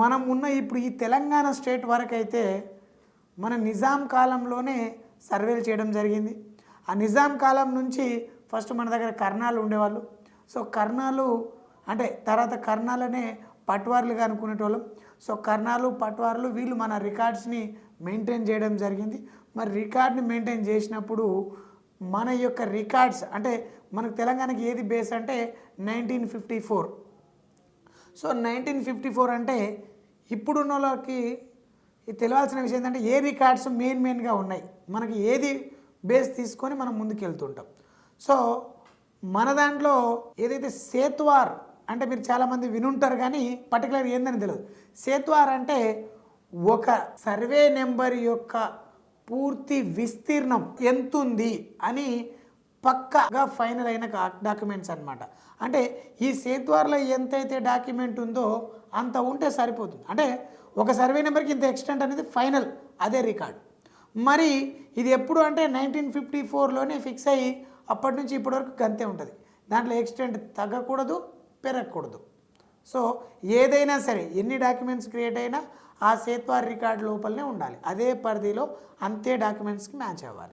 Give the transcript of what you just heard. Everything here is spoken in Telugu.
మనం ఉన్న ఇప్పుడు ఈ తెలంగాణ స్టేట్ వరకు అయితే మన నిజాం కాలంలోనే సర్వేలు చేయడం జరిగింది. ఆ నిజాం కాలం నుంచి ఫస్ట్ మన దగ్గర కర్ణాలు ఉండేవాళ్ళు. సో కర్ణాలు అంటే తర్వాత కర్ణాలనే పట్వార్లుగా అనుకునేటోళ్ళం. సో కర్ణాలు పట్వార్లు వీళ్ళు మన రికార్డ్స్ని మెయింటైన్ చేయడం జరిగింది. మరి రికార్డ్ని మెయింటైన్ చేసినప్పుడు మన యొక్క రికార్డ్స్ అంటే మనకు తెలంగాణకి ఏది బేస్ అంటే nineteen fifty four. So nineteen fifty four అంటే ఇప్పుడున్న వాళ్ళకి ఇది తెలియాల్సిన విషయం ఏంటంటే ఏ రికార్డ్స్ మెయిన్ మెయిన్గా ఉన్నాయి. మనకి ఏది బేస్ తీసుకొని మనం ముందుకెళ్తుంటాం. సో మన దాంట్లో ఏదైతే సేత్వార్ అంటే మీరు చాలామంది వినుంటారు కానీ పర్టికులర్ ఏందని తెలియదు. సేత్వార్ అంటే ఒక సర్వే నెంబర్ యొక్క పూర్తి విస్తీర్ణం ఎంతుంది అని పక్కగా ఫైనల్ అయిన డాక్యుమెంట్స్ అన్నమాట. అంటే ఈ సేత్వార్లో ఎంతైతే డాక్యుమెంట్ ఉందో అంత ఉంటే సరిపోతుంది. అంటే ఒక సర్వే నెంబర్కి ఇంత ఎక్స్టెంట్ అనేది ఫైనల్ అదే రికార్డ్. మరి ఇది ఎప్పుడు అంటే నైన్టీన్ ఫిఫ్టీ ఫోర్లోనే ఫిక్స్ అయ్యి అప్పటి నుంచి ఇప్పటి వరకు గంతే ఉంటుంది. దాంట్లో ఎక్స్టెంట్ తగ్గకూడదు పెరగకూడదు. సో ఏదైనా సరే ఎన్ని డాక్యుమెంట్స్ క్రియేట్ అయినా ఆ సేత్వార్ రికార్డ్ లోపలనే ఉండాలి. అదే పరిధిలో అంతే డాక్యుమెంట్స్కి మ్యాచ్ అవ్వాలి.